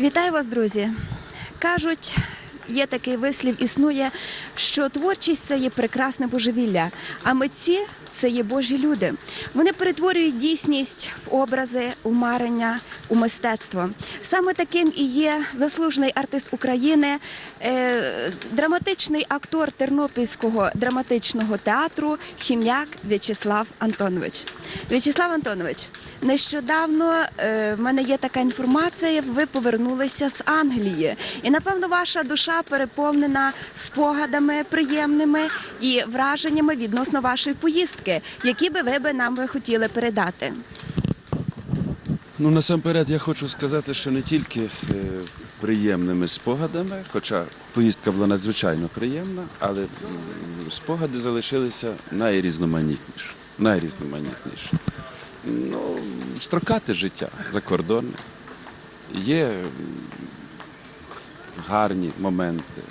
Вітаю вас, друзі. Кажуть, є такий вислів, існує, що творчість це є прекрасне божевілля, а митці це є Божі люди. Вони перетворюють дійсність в образи, у марення, у мистецтво. Саме таким і є заслужений артист України, е, драматичний актор Тернопільського драматичного театру Хім'як В'ячеслав Антонович. В'ячеслав Антонович, нещодавно е, в мене є така інформація. Ви повернулися з Англії, і напевно ваша душа переповнена спогадами приємними і враженнями відносно вашої поїздки, які би ви би нам би хотіли передати. Ну, насамперед, я хочу сказати, що не тільки е, приємними спогадами, хоча поїздка була надзвичайно приємна, але спогади залишилися найрізноманітніші. найрізноманітніші. Ну, строкате життя закордонне. Є м, гарні моменти,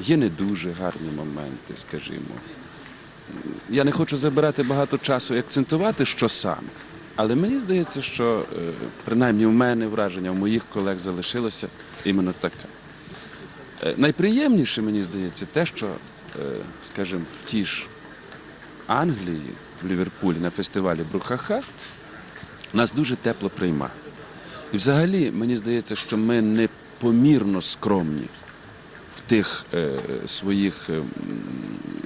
є не дуже гарні моменти, скажімо. Я не хочу забирати багато часу і акцентувати, що саме. Але мені здається, що е, принаймні в мене враження, в моїх колег залишилося іменно таке. Е, Найприємніше, мені здається, те, що, е, скажімо, в тій ж Англії, в Ліверпулі на фестивалі Брухаха, нас дуже тепло приймають. І взагалі, мені здається, що ми непомірно скромні в тих е, своїх, е,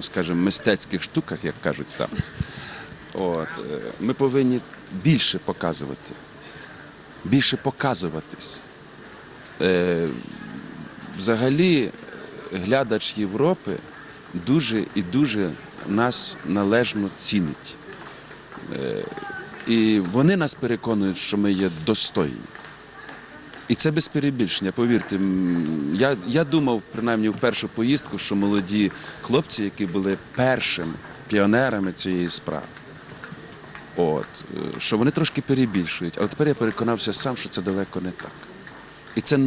скажімо, мистецьких штуках, як кажуть там. От, е, ми повинні більше показувати, більше показуватись. Е, взагалі, глядач Європи дуже і дуже нас належно цінить. Е, і вони нас переконують, що ми є достойні. І це без перебільшення, повірте. Я, я думав, принаймні в першу поїздку, що молоді хлопці, які були першими піонерами цієї справи, от, е, що вони трошки перебільшують. Але тепер я переконався сам, що це далеко не так. І це,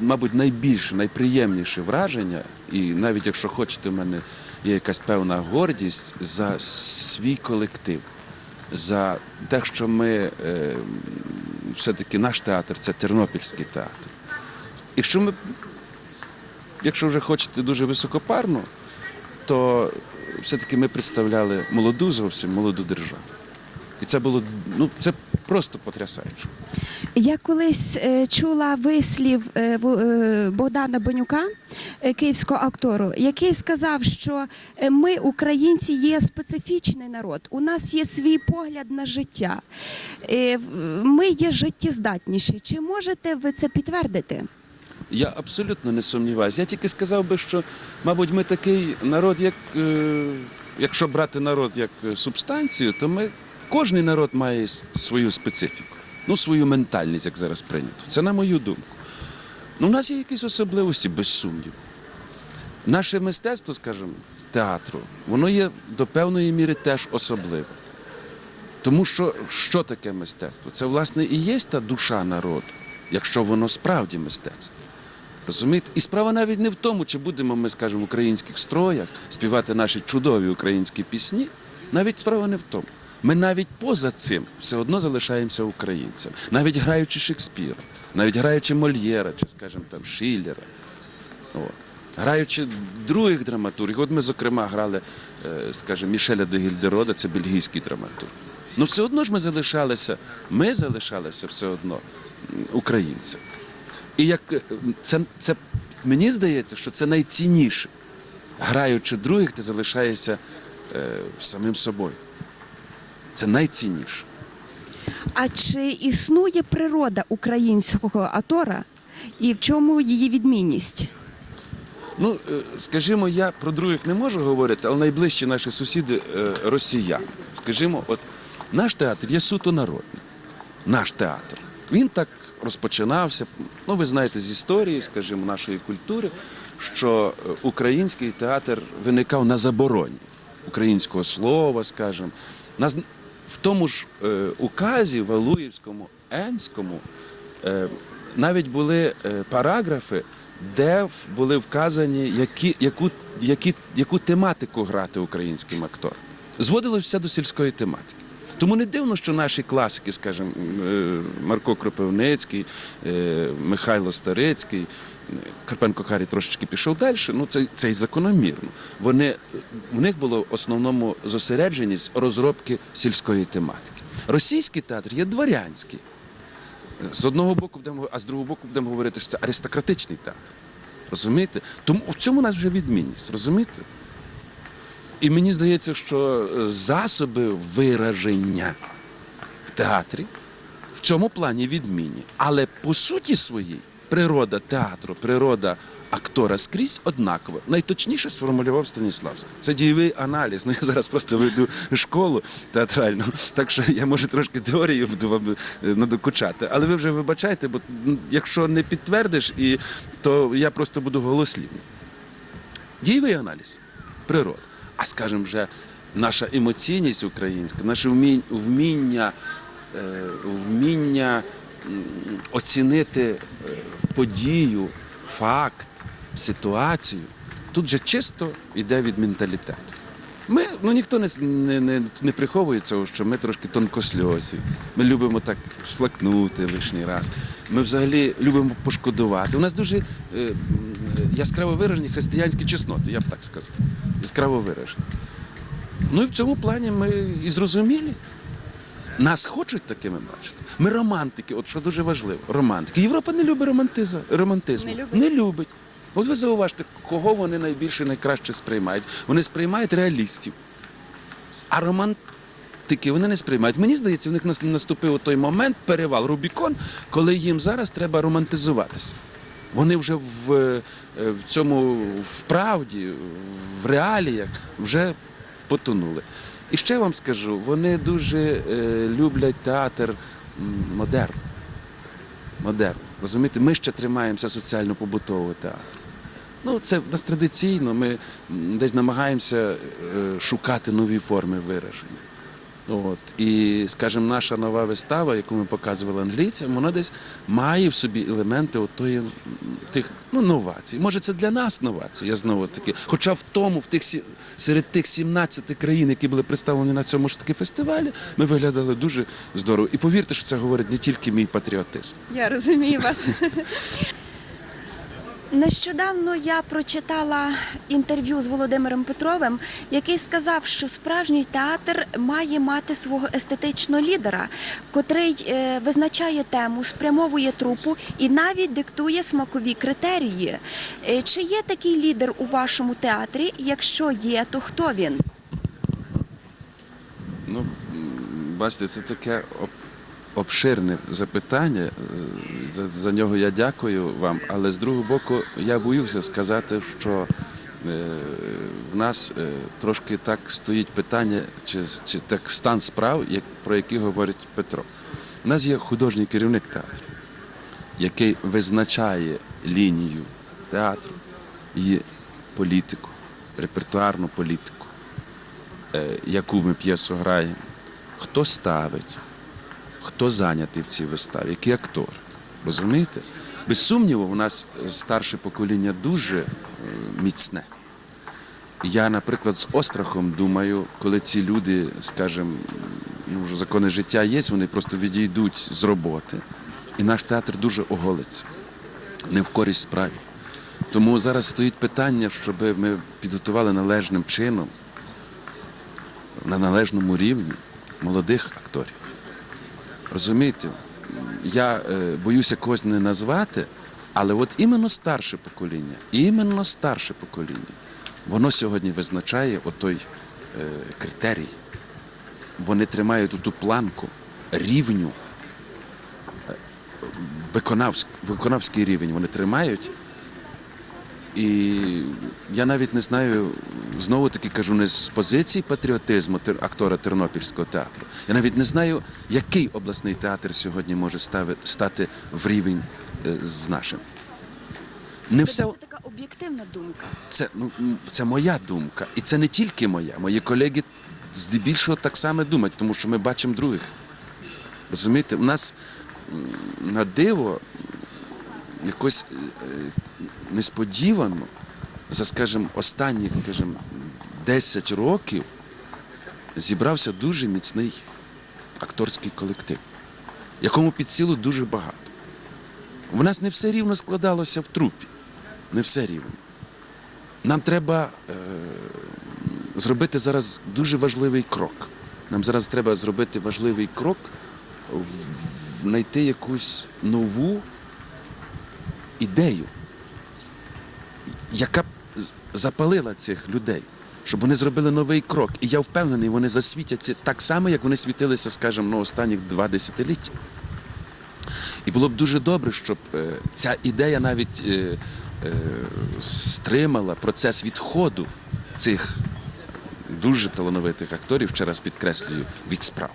мабуть, найбільше, найприємніше враження, і навіть якщо хочете, в мене є якась певна гордість за свій колектив, за те, що ми е, все-таки наш театр це Тернопільський театр. І що ми, якщо вже хочете дуже високопарно, то все-таки ми представляли молоду зовсім молоду державу. І це було ну, це просто потрясаюче. Я колись е, чула вислів е, е, Богдана Бенюка, київського актору, який сказав, що ми, українці, є специфічний народ. У нас є свій погляд на життя. Ми є життєздатніші. Чи можете ви це підтвердити? Я абсолютно не сумніваюся. Я тільки сказав би, що, мабуть, ми такий народ, як якщо брати народ як субстанцію, то ми кожний народ має свою специфіку, ну свою ментальність, як зараз прийнято. Це на мою думку. Ну, у нас є якісь особливості, без сумніву. Наше мистецтво, скажімо, театру, воно є до певної міри теж особливе. Тому що що таке мистецтво? Це, власне, і є та душа народу, якщо воно справді мистецтво. Розумієте? І справа навіть не в тому, чи будемо ми, скажімо, в українських строях співати наші чудові українські пісні. Навіть справа не в тому. Ми навіть поза цим все одно залишаємося українцями. Навіть граючи Шекспіра, навіть граючи Мольєра, чи, скажімо, там, Шиллера. От. Граючи других драматургів, от ми, зокрема, грали, е, скажімо, Мішеля де Гільдерода, це бельгійський драматург. Ну все одно ж ми залишалися, ми залишалися все одно українцями. І як е, це, це мені здається, що це найцінніше. Граючи других, ти залишаєшся е, самим собою. Це найцінніше. А чи існує природа українського атора і в чому її відмінність? Ну, е, скажімо, я про других не можу говорити, але найближчі наші сусіди е, росіяни. Скажімо, от наш театр є суто народний. Наш театр. Він так розпочинався. Ну, ви знаєте з історії, скажімо, нашої культури, що е, український театр виникав на забороні українського слова, скажімо. Нас в тому ж е, указі Валуївському, Енському е, навіть були е, параграфи, де були вказані, які, яку, які, яку тематику грати українським акторам. Зводилося все до сільської тематики. Тому не дивно, що наші класики, скажімо, Марко Кропивницький, Михайло Старицький, Карпенко Харі трошечки пішов далі. Ну це, це й закономірно. Вони в них було в основному зосередженість розробки сільської тематики. Російський театр є дворянський. З одного боку будемо, а з другого боку будемо говорити, що це аристократичний театр. Розумієте? Тому в цьому у нас вже відмінність, розумієте? І мені здається, що засоби вираження в театрі в цьому плані відмінні. Але по суті своїй природа театру, природа актора скрізь однакова. Найточніше сформулював Станіславський. Це дієвий аналіз. Ну я зараз просто веду школу театральну, так що я може трошки теорію буду вам е, надокучати. Але ви вже вибачайте, бо якщо не підтвердиш, і, то я просто буду голослівним. Дієвий аналіз природи. А скажімо вже, наша емоційність українська, наше вміння, вміння, е, вміння м, оцінити е, подію, факт, ситуацію, тут же чисто йде від менталітету. Ми, ну ніхто не, не, не, не приховує цього, що ми трошки тонкосльозі. Ми любимо так сплакнути лишній раз. Ми взагалі любимо пошкодувати. У нас дуже е, яскраво виражені християнські чесноти, я б так сказав. Яскраво виражені. Ну і в цьому плані ми і зрозумілі. Нас хочуть такими бачити. Ми романтики, от що дуже важливо, романтики. Європа не любить романтизм, романтизму. Не любить? Не любить. От ви зауважте, кого вони найбільше найкраще сприймають. Вони сприймають реалістів. А романтики вони не сприймають. Мені здається, в них нас- наступив той момент, перевал Рубікон, коли їм зараз треба романтизуватися. Вони вже в, е, в цьому в правді, в реаліях вже потонули. І ще вам скажу, вони дуже е, люблять театр модерн. Модерн. Розумієте, ми ще тримаємося соціально-побутового театру. Ну, це в нас традиційно, ми десь намагаємося е, шукати нові форми вираження. От. І, скажімо, наша нова вистава, яку ми показували англійцям, вона десь має в собі елементи отої, тих ну, новацій. Може, це для нас новації, я знову таки. Хоча в тому, в тих, серед тих 17 країн, які були представлені на цьому ж таки фестивалі, ми виглядали дуже здорово. І повірте, що це говорить не тільки мій патріотизм. Я розумію вас. Нещодавно я прочитала інтерв'ю з Володимиром Петровим, який сказав, що справжній театр має мати свого естетичного лідера, котрий е, визначає тему, спрямовує трупу і навіть диктує смакові критерії. Е, чи є такий лідер у вашому театрі? Якщо є, то хто він? Ну, бачите, це таке обширне запитання. За, за нього я дякую вам. Але з другого боку, я боюся сказати, що е, в нас е, трошки так стоїть питання, чи, чи так стан справ, як, про які говорить Петро. У нас є художній керівник театру, який визначає лінію театру, і політику, репертуарну політику е, яку ми п'єсу граємо, хто ставить, хто зайнятий в цій виставі, який актор. Розумієте? Без сумніву, у нас е, старше покоління дуже е, міцне. Я, наприклад, з острахом думаю, коли ці люди, скажімо, ну, вже закони життя є, вони просто відійдуть з роботи, і наш театр дуже оголиться, не в користь справі. Тому зараз стоїть питання, щоб ми підготували належним чином на належному рівні молодих акторів. Розумієте, я е, боюся когось не назвати, але от іменно старше покоління, іменно старше покоління, воно сьогодні визначає отой е, критерій. Вони тримають ту планку рівню, е, виконавськ, виконавський рівень вони тримають. І я навіть не знаю, знову таки кажу, не з позиції патріотизму актора Тернопільського театру. Я навіть не знаю, який обласний театр сьогодні може стати в рівень е, з нашим. Не все Це така об'єктивна думка. це, ну, це моя думка. І це не тільки моя. Мої колеги здебільшого так само думають, тому що ми бачимо других. Розумієте, у нас на диво якось е, е, несподівано за, скажімо, останні, скажімо, 10 років зібрався дуже міцний акторський колектив, якому під силу дуже багато. У нас не все рівно складалося в трупі. Не все рівно. Нам треба е, зробити зараз дуже важливий крок. Нам зараз треба зробити важливий крок, знайти якусь нову ідею, яка запалила цих людей, щоб вони зробили новий крок. І я впевнений, вони засвітяться так само, як вони світилися, скажімо, на останніх два десятиліття. І було б дуже добре, щоб е, ця ідея навіть е, е, стримала процес відходу цих дуже талановитих акторів, ще раз підкреслюю, від справ.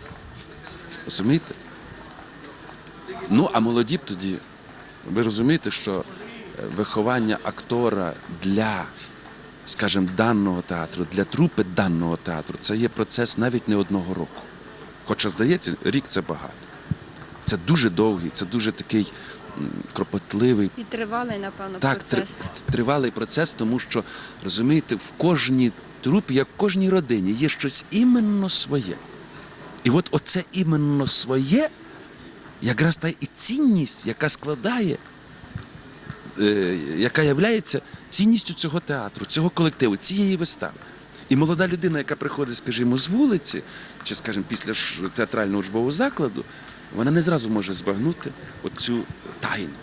Розумієте? Ну, а молоді б тоді, ви розумієте, що виховання актора для, скажімо, даного театру, для трупи даного театру, це є процес навіть не одного року. Хоча, здається, рік це багато. Це дуже довгий, це дуже такий кропотливий, І тривалий, напевно, так, три- тривалий процес, тому що розумієте, в кожній трупі, як в кожній родині, є щось іменно своє. І от оце іменно своє, якраз та і цінність, яка складає, яка являється цінністю цього театру, цього колективу, цієї вистави. І молода людина, яка приходить, скажімо, з вулиці, чи, скажімо, після театрального учбового закладу, вона не зразу може збагнути оцю тайну.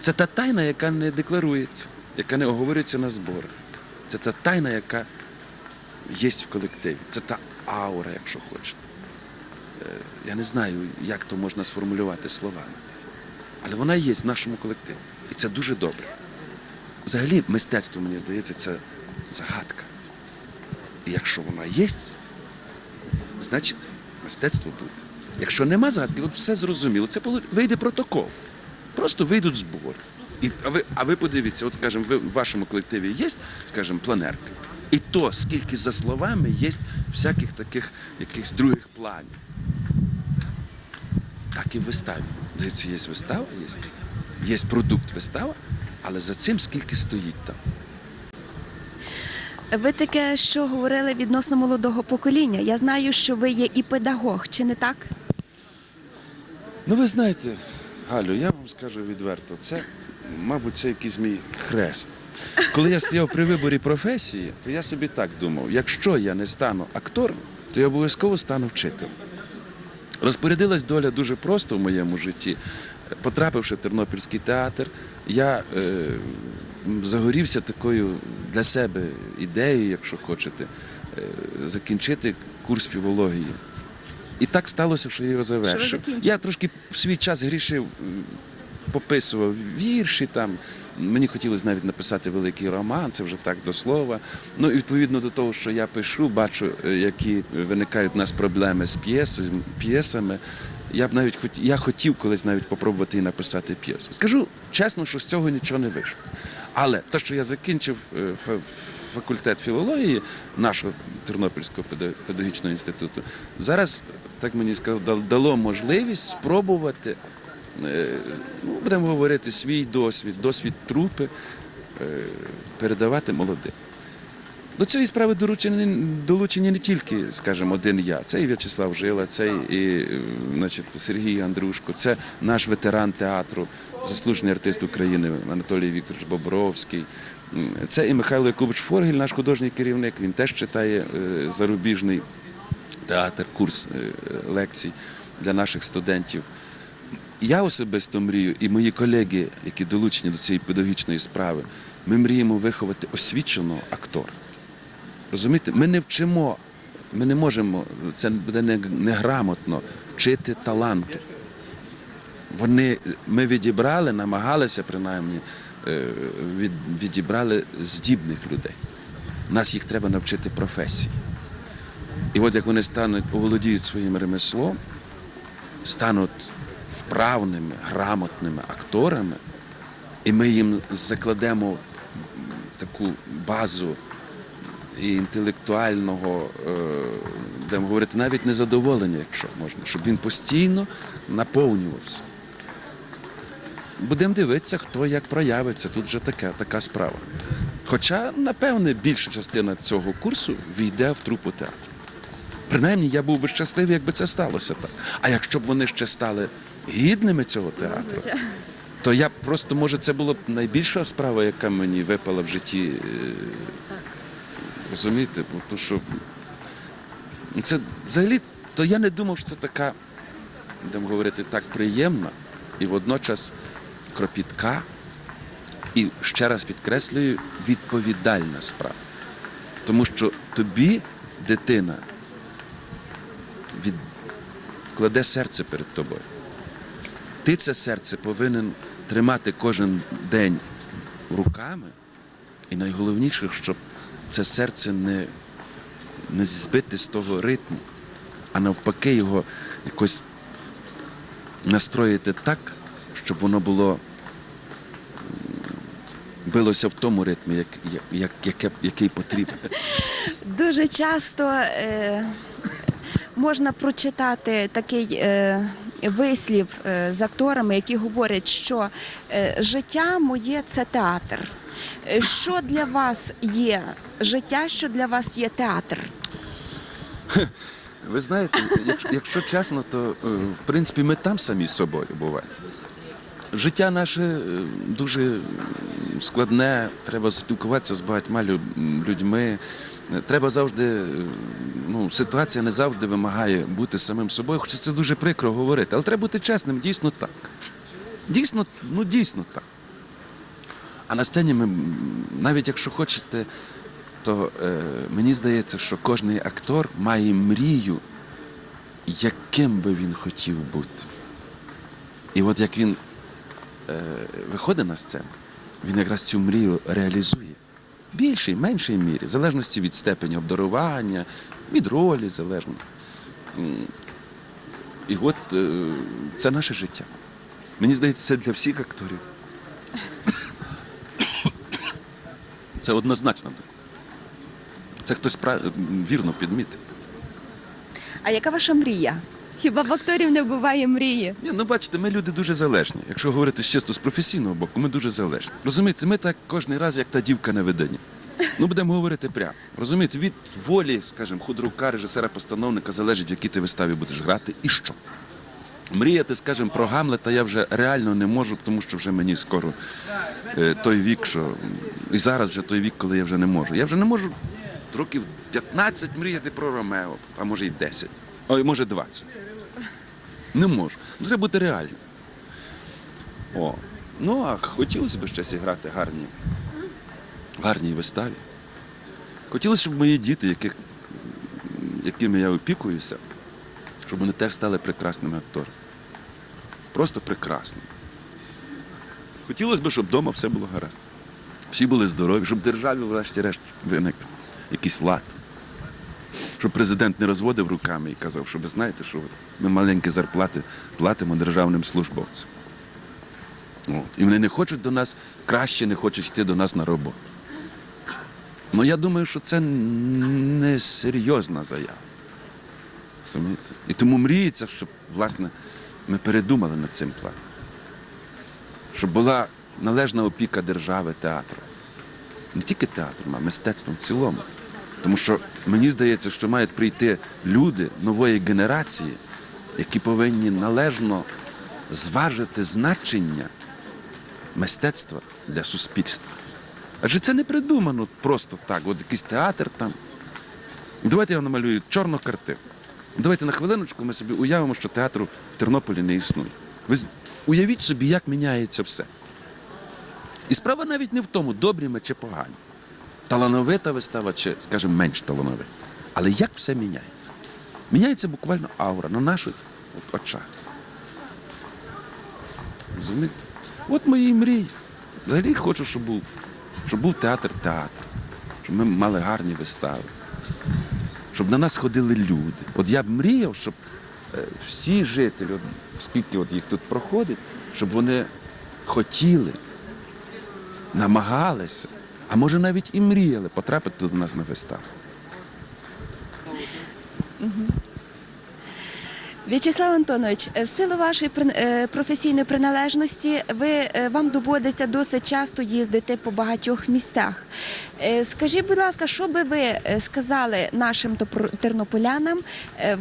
Це та тайна, яка не декларується, яка не оговорюється на зборах. Це та тайна, яка є в колективі. Це та аура, якщо хочете. Е, Я не знаю, як то можна сформулювати словами. Але вона є в нашому колективі. І це дуже добре. Взагалі, мистецтво, мені здається, це загадка. І якщо вона є, значить мистецтво буде. Якщо нема загадки, от все зрозуміло. Це вийде протокол. Просто вийдуть збори. І, а, ви, а ви подивіться, от скажімо, ви, в вашому колективі є, скажімо, планерка. І то, скільки за словами є всяких таких якихось других планів. Так і в. Дивіться, є вистава, є, є продукт вистава, але за цим скільки стоїть там. Ви таке, що говорили відносно молодого покоління. Я знаю, що ви є і педагог, чи не так? Ну, ви знаєте, Галю, я вам скажу відверто, це, мабуть, це якийсь мій хрест. Коли я стояв при виборі професії, то я собі так думав: якщо я не стану актором, то я обов'язково стану вчителем. Розпорядилась доля дуже просто в моєму житті. Потрапивши в Тернопільський театр, я е, загорівся такою для себе ідеєю, якщо хочете, е, закінчити курс філології. І так сталося, що я його завершив. Я трошки в свій час грішив, пописував вірші там. Мені хотілося навіть написати великий роман, це вже так до слова. Ну відповідно до того, що я пишу, бачу, е, які виникають у нас проблеми з п'єсами. Я б навіть хот... я хотів колись навіть попробувати і написати п'єсу. Скажу чесно, що з цього нічого не вийшло. Але те, що я закінчив е, факультет філології нашого Тернопільського педа- педагогічного інституту, зараз, так мені сказав, дало можливість спробувати, ну, будемо говорити, свій досвід, досвід трупи е, передавати молодим. До цієї справи долучені, долучені не тільки, скажімо, один я. Це і В'ячеслав Жила, це і е, значить, Сергій Андрушко, це наш ветеран театру, заслужений артист України Анатолій Вікторович Бобровський. Це і Михайло Якубович Форгель, наш художній керівник. Він теж читає е, зарубіжний театр, курс е, лекцій для наших студентів. Я особисто мрію, і мої колеги, які долучені до цієї педагогічної справи, ми мріємо виховати освіченого актора. Розумієте, ми не вчимо, ми не можемо, це буде неграмотно вчити таланту. Вони, ми відібрали, намагалися принаймні, е, від, відібрали здібних людей. Нас їх треба навчити професії. І от як вони стануть, оволодіють своїм ремеслом, стануть вправними, грамотними акторами, і ми їм закладемо таку базу і інтелектуального, е, будемо говорити, навіть незадоволення, якщо можна, щоб він постійно наповнювався. Будемо дивитися, хто як проявиться. Тут вже така, така справа. Хоча, напевне, більша частина цього курсу війде в трупу театру. Принаймні, я був би щасливий, якби це сталося так. А якщо б вони ще стали гідними цього театру, то я просто, може, це була б найбільша справа, яка мені випала в житті. е, Розумієте? Бо то, що це взагалі, то я не думав, що це така, будемо говорити, так приємна і водночас кропітка, і ще раз підкреслюю, відповідальна справа. Тому що тобі дитина від... кладе серце перед тобою. Ти це серце повинен тримати кожен день руками, і найголовніше, щоб це серце не, не збити з того ритму, а навпаки його якось настроїти так, щоб воно було билося в тому ритмі, як, як, як, який потрібен. Дуже часто е, можна прочитати такий е, вислів е, з акторами, які говорять, що е, життя моє це театр. Що для вас є життя, що для вас є театр? Ви знаєте, якщо, чесно, то в принципі ми там самі з собою буваємо. Життя наше дуже складне, треба спілкуватися з багатьма людьми. Треба завжди, ну, ситуація не завжди вимагає бути самим собою, хоча це дуже прикро говорити. Але треба бути чесним, дійсно так. Дійсно, ну дійсно так. А на сцені ми, навіть якщо хочете, то е, мені здається, що кожен актор має мрію, яким би він хотів бути. І от як він е, виходить на сцену, він якраз цю мрію реалізує. Більшій, меншій мірі, в залежності від степені обдарування, від ролі залежно. І от е, це наше життя. Мені здається, це для всіх акторів. Це однозначно. Це хтось вірно підмітив. А яка ваша мрія? Хіба в акторів не буває мрії? Ні, ну бачите, ми люди дуже залежні. Якщо говорити чисто з професійного боку, ми дуже залежні. Розумієте, ми так кожен раз, як та дівка на виданні. Ну, будемо говорити прямо. Розумієте, від волі, скажімо, худрука, режисера, постановника залежить, в якій ти виставі будеш грати і що. Мріяти, скажімо, про Гамлета я вже реально не можу, тому що вже мені скоро е, той вік, що і зараз вже той вік, коли я вже не можу. Я вже не можу років 15 мріяти про Ромео, а може й 10, ой, може 20. Не можу. Ну, треба бути реальним. О. Ну, а хотілося б ще зіграти гарні, гарній виставі. Хотілося, щоб мої діти, яких, якими я опікуюся, щоб вони теж стали прекрасними акторами. Просто прекрасними. Хотілося б, щоб вдома все було гаразд. Всі були здорові, щоб державі, врешті-решт, виник якийсь лад. Щоб президент не розводив руками і казав, що ви знаєте, що ми маленькі зарплати платимо державним службовцям. От. І вони не хочуть до нас краще, не хочуть йти до нас на роботу. Ну я думаю, що це не серйозна заява. Розумієте? І тому мріється, щоб, власне, ми передумали над цим планом. Щоб була належна опіка держави театру. Не тільки театром, а мистецтвом в цілому. Тому що мені здається, що мають прийти люди нової генерації, які повинні належно зважити значення мистецтва для суспільства. Адже це не придумано просто так, от якийсь театр там. Давайте я намалюю чорну картину. Давайте на хвилиночку ми собі уявимо, що театру в Тернополі не існує. Ви уявіть собі, як міняється все. І справа навіть не в тому, добрі ми чи погані. Талановита вистава, чи, скажімо, менш талановита. Але як все міняється? Міняється буквально аура на наших очах. Розумієте? От мої мрії. Взагалі хочу, щоб був, щоб був театр театр, щоб ми мали гарні вистави, щоб на нас ходили люди. От я б мріяв, щоб е, всі жителі, от, скільки от їх тут проходить, щоб вони хотіли, намагалися, а може навіть і мріяли потрапити до нас на виставу. В'ячеслав Антонович, е, в силу вашої е, професійної приналежності, ви е, вам доводиться досить часто їздити по багатьох місцях. Скажіть, будь ласка, що би ви сказали нашим тернополянам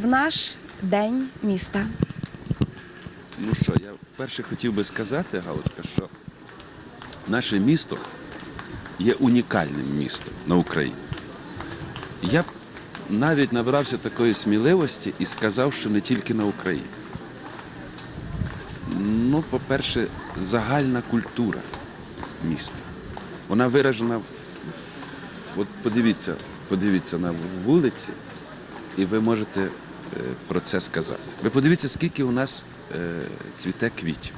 в наш день міста? Ну що, я вперше хотів би сказати, Галочка, що наше місто є унікальним містом на Україні. Я навіть набрався такої сміливості і сказав, що не тільки на Україні. Ну, по-перше, загальна культура міста. Вона виражена. От подивіться, подивіться на вулиці, і ви можете е, про це сказати. Ви подивіться, скільки у нас е, цвіте квітів.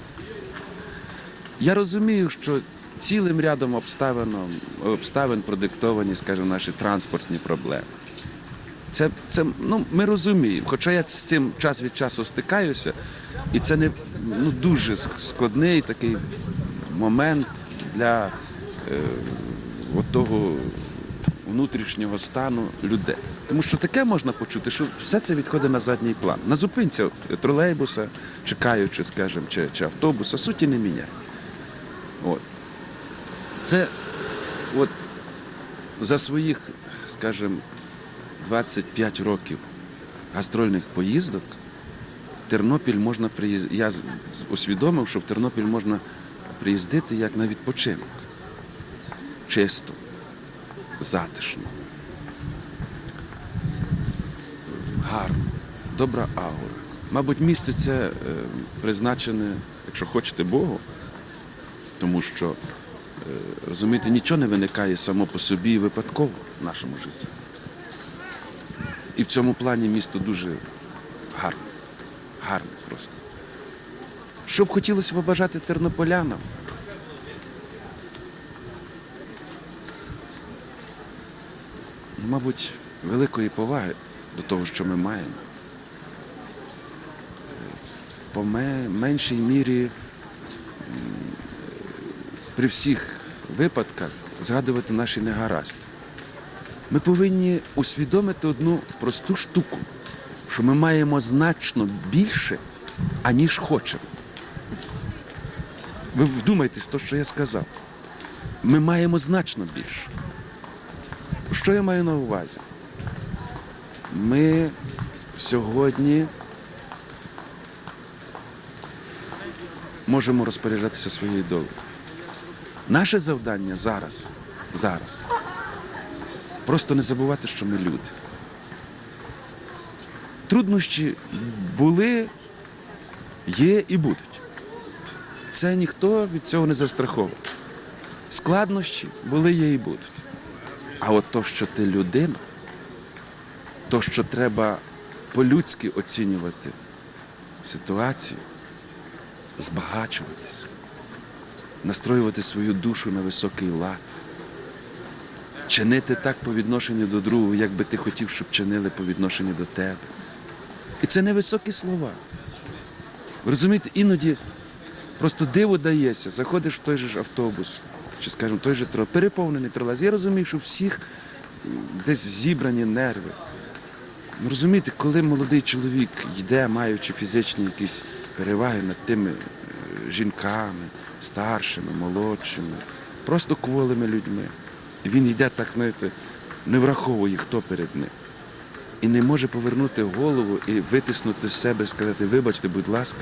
Я розумію, що цілим рядом обставин, обставин продиктовані, скажімо, наші транспортні проблеми. Це, це ну, ми розуміємо, хоча я з цим час від часу стикаюся, і це не ну, дуже складний такий момент для е, того внутрішнього стану людей. Тому що таке можна почути, що все це відходить на задній план. На зупинці тролейбуса, чекаючи, скажімо, чи, чи автобуса, суті не міняє. От. Це от за своїх, скажімо, 25 років гастрольних поїздок в Тернопіль можна приїздити. Я усвідомив, що в Тернопіль можна приїздити як на відпочинок. Чисто, затишно, гарно, добра аура. Мабуть, місце це е, призначене, якщо хочете, Богу, тому що, розумієте, нічого не виникає само по собі випадково в нашому житті. І в цьому плані місто дуже гарне, гарне просто. Що б хотілося побажати тернополянам? Мабуть, великої поваги до того, що ми маємо. По меншій мірі при всіх випадках згадувати наші негаразди. Ми повинні усвідомити одну просту штуку, що ми маємо значно більше, аніж хочемо. Ви вдумайтесь в те, що я сказав. Ми маємо значно більше. Що я маю на увазі? Ми сьогодні можемо розпоряджатися своєю долею. Наше завдання зараз, зараз просто не забувати, що ми люди. Труднощі були, є і будуть. Це ніхто від цього не застраховує. Складнощі були, є і будуть. А от то, що ти людина, то, що треба по-людськи оцінювати ситуацію, збагачуватися, настроювати свою душу на високий лад, чинити так по відношенню до другого, як би ти хотів, щоб чинили по відношенню до тебе. І це не високі слова. Розумієте, іноді просто диво дається, заходиш в той же ж автобус, чи, скажімо, той же тро, переповнений тролейбус. Я розумію, що всіх десь зібрані нерви. Ну, розумієте, коли молодий чоловік йде, маючи фізичні якісь переваги над тими жінками, старшими, молодшими, просто кволими людьми. Він йде так, знаєте, не враховує, хто перед ним. І не може повернути голову і витиснути з себе, сказати, вибачте, будь ласка.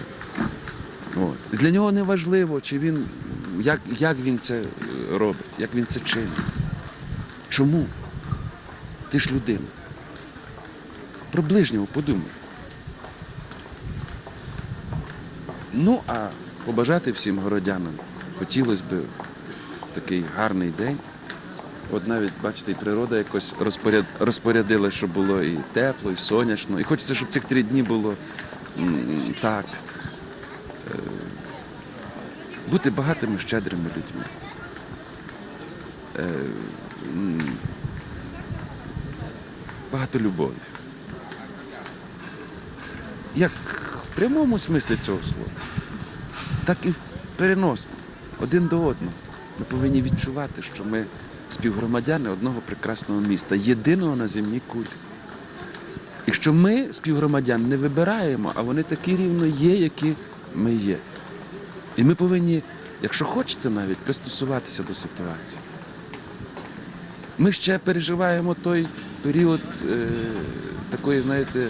От. Для нього не важливо, чи він, як, як він це е, робить, як він це чинить. Чому? Ти ж людина. Про ближнього подумай. Ну, а побажати всім городянам хотілося б такий гарний день. От навіть, бачите, і природа якось розпоряд... розпорядила, щоб було і тепло, і сонячно. І хочеться, щоб цих три дні було так. е, Бути багатими, щедрими людьми. Е, Багато любові. Як в прямому смислі цього слова, так і в переносному, один до одного. Ми повинні відчувати, що ми співгромадяни одного прекрасного міста, єдиного на земній кулі. І що ми співгромадян не вибираємо, а вони такі рівно є, які ми є. І ми повинні, якщо хочете навіть, пристосуватися до ситуації. Ми ще переживаємо той період е, такої, знаєте, е,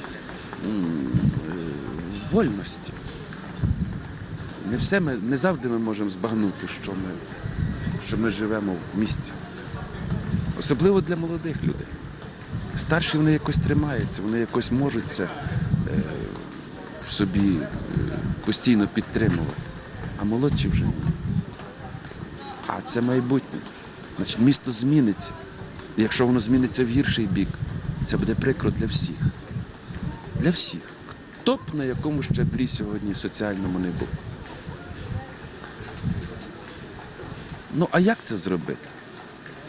вольності. Не все ми, не завжди ми можемо збагнути, що ми, що ми живемо в місті. Особливо для молодих людей. Старші вони якось тримаються, вони якось можуть це е, в собі е, постійно підтримувати, а молодші вже ні. А це майбутнє. Значить, місто зміниться. І якщо воно зміниться в гірший бік, це буде прикро для всіх. Для всіх. Хто б на якому щаблі сьогодні соціальному не був. Ну, а як це зробити?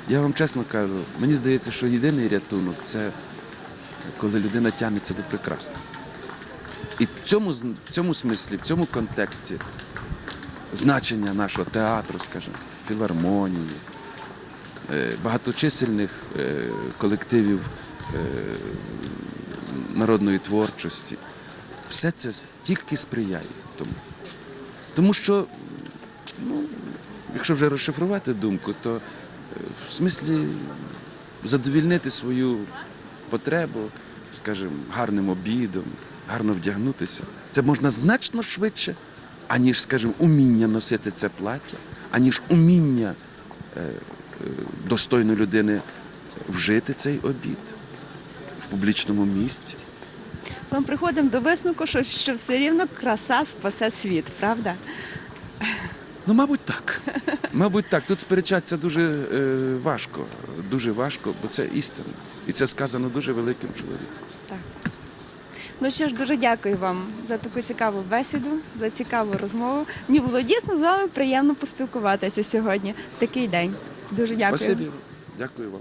Я вам чесно кажу, мені здається, що єдиний рятунок це коли людина тягнеться до прекрасного. І в цьому, в цьому смислі, в цьому контексті значення нашого театру, скажімо, філармонії, е, багаточисельних е, колективів е, народної творчості, все це тільки сприяє тому. Тому що, якщо вже розшифрувати думку, то е, в смислі задовільнити свою потребу, скажімо, гарним обідом, гарно вдягнутися, це можна значно швидше, аніж, скажімо, уміння носити це плаття, аніж уміння е, е, достойної людини вжити цей обід в публічному місці. Ми приходимо до висновку, що, що все рівно краса спасе світ, правда? Ну, мабуть, так. Мабуть, так. Тут сперечатися дуже е, важко, дуже важко, бо це істина. І це сказано дуже великим чоловіком. Так. Ну що ж, дуже дякую вам за таку цікаву бесіду, за цікаву розмову. Мені було дійсно з вами приємно поспілкуватися сьогодні. Такий день. Дуже дякую. Спасибі. Дякую вам.